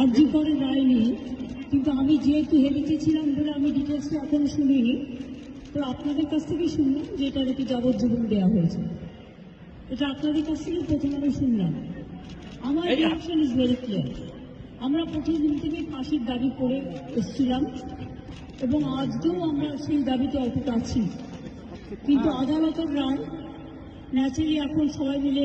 আর্জি করে রায় নেই কিন্তু আমি যেহেতু হেরিতে ছিলাম বলে আমি ডিটেলসটা এখনও শুনিনি তো আপনাদের কাছ থেকে শুনলাম যে এটা নাকি যাবজ্জীবন দেওয়া হয়েছে। এটা আপনাদের কাছ থেকে প্রথম আমি শুনলাম। আমার রিয়াকশন ইজ ভেরি ক্লিয়ার আমরা প্রথম দিন থেকে ফাঁসির দাবি করে এসেছিলাম এবং আজকেও আমরা সেই দাবিতে অটুট আছি। কিন্তু আদালতের রায় ন্যাচারালি এখন সবাই মিলে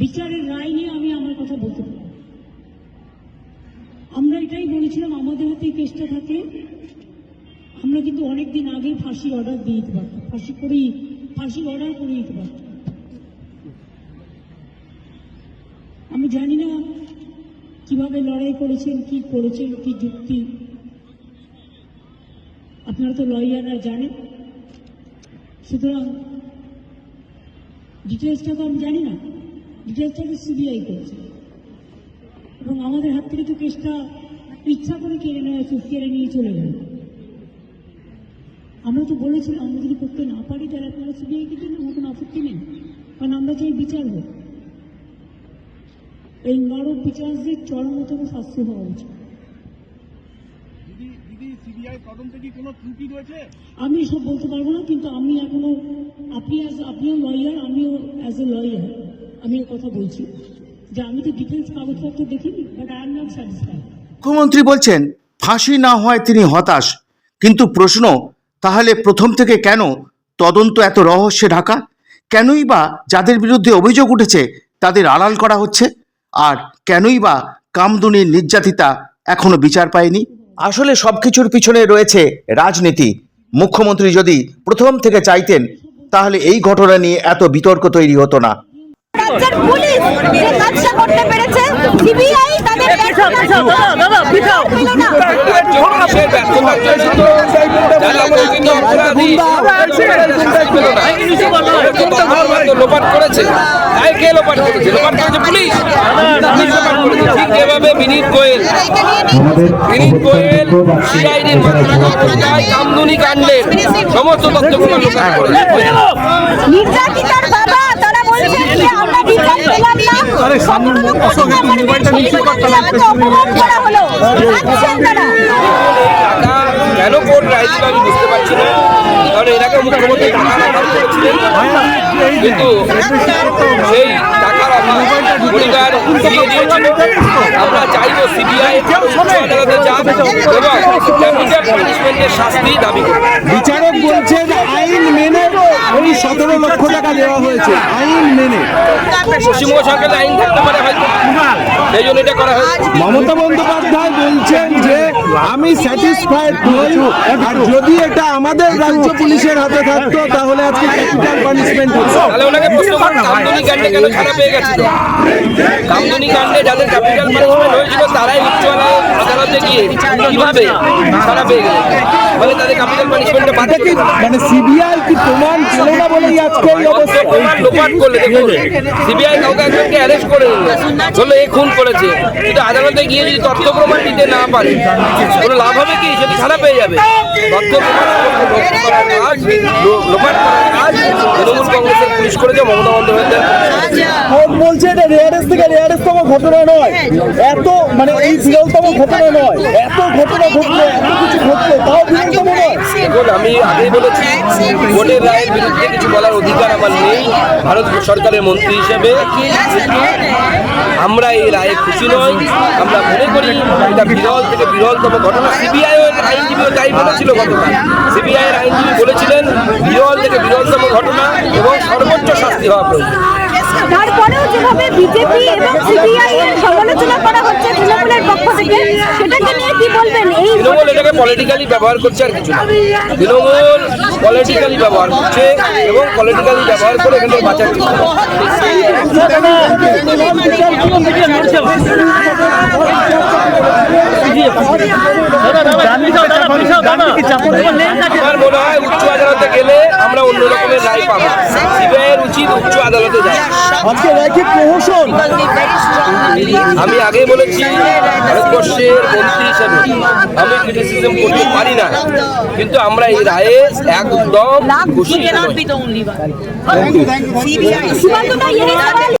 বিচারের রায় নিয়ে আমি আমার কথা বলতে পারি আমরা এটাই বলেছিলাম, আমাদের হাতে কেসটা থাকে। আমরা কিন্তু অনেকদিন আগে ফাঁসি অর্ডার দিয়ে দিতে পারতাম। ফাঁসি করেই ফাঁসি অর্ডার করে দিতে পারতাম। আমি জানি না কীভাবে লড়াই করেছেন, কি করেছেন, কি যুক্তি। আপনারা তো লয়াররা জানেন। সুতরাং ডিটেলসটা তো আমি জানি না। ডিটেলসটা তো সিবিআই করেছে? এবং আমাদের হাত থেকে তো কেসটা ইচ্ছা করে কেড়ে নেওয়া কেড়ে নিয়ে চলে গেল। আমরা তো বলেছিলাম আমরা যদি করতে না পারি তাহলে আপনারা সিবিআইকে দিন আমার কোনো আপত্তি নেই? কারণ আমরা চাই বিচার হোক এই নরক বিচারদের চরম চরমতম শাস্তি হওয়া উচিত। সিবিআই কি আমি সব বলতে পারব না কিন্তু আমি এখনও আপনি আপনিও লয়ার আমিও অ্যাজ এ লয়ার আমি কথা বলছি যে আমি তো ডিটেলস কাগজপত্র দেখিনি but I am not satisfied মুখ্যমন্ত্রী বলছেন ফাঁসি না হয় তিনি হতাশ। কিন্তু প্রশ্ন তাহলে প্রথম থেকে কেন তদন্ত এত রহস্যে ঢাকা? কেনই বা যাদের বিরুদ্ধে অভিযোগ উঠেছে তাদের আড়াল করা হচ্ছে? আর কেনই বা কামদুনির নির্যাতিতা এখনও বিচার পায়নি? আসলে সব কিছুর পিছনে রয়েছে রাজনীতি। মুখ্যমন্ত্রী যদি প্রথম থেকে চাইতেন তাহলে এই ঘটনা নিয়ে এত বিতর্ক তৈরি হতো না। রাজ্যের পুলিশ যে কাজটা করতে পেরেছে সিবিআই তাদের পেল না পুলিশের ব্যর্থতার জন্য যারা প্রকৃত অপরাধী তো লোপাট করেছে তাই কে লোপাট করেছে লোপাট করেছে পুলিশ পুলিশ লোপাট করেছে ঠিক যেভাবে বিনীত গোয়েল বিনীত গোয়েল সিআইডির কামদুনি কাণ্ডের সমস্ত তথ্যগুলো লোপাট করেছে নির্যাতিতার বাবা তারা বলছেন যে আমরা বিচার পেলাম না কতগুলো ঘটনা মানে সেই ঘটনা আমাকে অপমান করা হলো আচ্ছেন তারা টাকা কেন কোন রায় দিল আমি বুঝতে পারছি না। কারণ এর আগে মুখ্যমন্ত্রী টাকা করেছিলেন। কিন্তু সেই টাকার অভাব দিয়ে দিয়েছিল আমরা চাইব সিবিআই আদালতে এবং পানিশমেন্টের শাস্তি দাবি বিচারক বলছেন আইন মেনে ওই সতেরো লক্ষ টাকা দেওয়া হয়েছে। আইন মেনে। পশ্চিমবঙ্গ সরকারের আইন থাকতে পারে হয়তো। সেই জন্য এটা করা হয়েছে। মমতা বন্দ্যোপাধ্যায় বলছেন যে আমি স্যাটিসফাইড নই। আর যদি এটা আমাদের রাজ্য পুলিশের হাতে থাকতো তাহলে আজকে ক্যাপিটাল পানিশমেন্ট হতো। তাহলে ওনাকে প্রশ্ন কামদুনি কেন ছাড়া পেয়ে গেছিল কামদুনি কাণ্ডে যাদের ক্যাপিটাল পানিশমেন্ট হয়েছিল তারাই উচ্চতলায় আদালতে গিয়ে কীভাবে ছাড়া পেয়ে গেল ফলে তাদের ক্যাপিটাল পানিশমেন্টটা এটা কি মানে সিবিআই কি প্রমাণ পেল না বলেই আজকে এই অবস্থা? প্রমাণ লোপাট করলে দেখুন। সিবিআই কাউকে একজনকে অ্যারেস্ট করে বলল এ খুন করেছে। কিন্তু আদালতে গিয়ে যদি তথ্য প্রমাণ দিতে না পারে কোনো লাভ হবে কি? সেটি ছাড়া পেয়ে যাবে। তথ্য প্রমাণ কাজ লোপাট করার কাজ তৃণমূল কংগ্রেসের পুলিশ করেছে মমতা বন্দ্যোপাধ্যায় কোর্ট বলছে এটা রেয়ারেস্ট থেকে রেয়ারেস্টতম ঘটনা নয়। এত মানে এই বিরলতম ঘটনা নয়। এত ঘটনা ঘটলো এত কিছু ঘটলো তাও বিরলতম নয় দেখুন আমি আগেই বলেছি কোর্টের রায়ের বিরুদ্ধে কিছু বলার অধিকার আমার নেই। ভারত সরকারের মন্ত্রী হিসেবে আমরা এই রায়ে খুশি নই। আমরা মনে করি এটা বিরল থেকে বিরলতম ঘটনা। সিবিআই আইনজীবীও তাই বলেছিল গতকাল। সিবিআই এর আইনজীবী বলেছিলেন বিরল থেকে বিরলতম ঘটনা এবং সর্বোচ্চ শাস্তি হওয়া প্রয়োজন। তারপরেও যেভাবে বিজেপি এবং সিবিআই এর সমালোচনা করা হচ্ছে তৃণমূলের পক্ষ থেকে সেটাকে নিয়ে কি বলবেন এই তৃণমূল এটাকে পলিটিক্যালি ব্যবহার করছে আর কিছু না। তৃণমূল পলিটিক্যালি ব্যবহার করছে এবং পলিটিক্যালি ব্যবহার করে এখান বাঁচার আমার মনে হয় উচ্চ আদালতে গেলে আমরা অন্য রকমের রায় পাবো। সিবিআইয়ের উচিত উচ্চ আদালতে যাওয়া। আজকে রাখি প্রহসন আমি আগে বলেছি ভারতবর্ষের মন্ত্রী হিসেবে আমি ক্রিটিসিজম করতে পারি না। কিন্তু আমরা এই রায়ে একদম খুশি।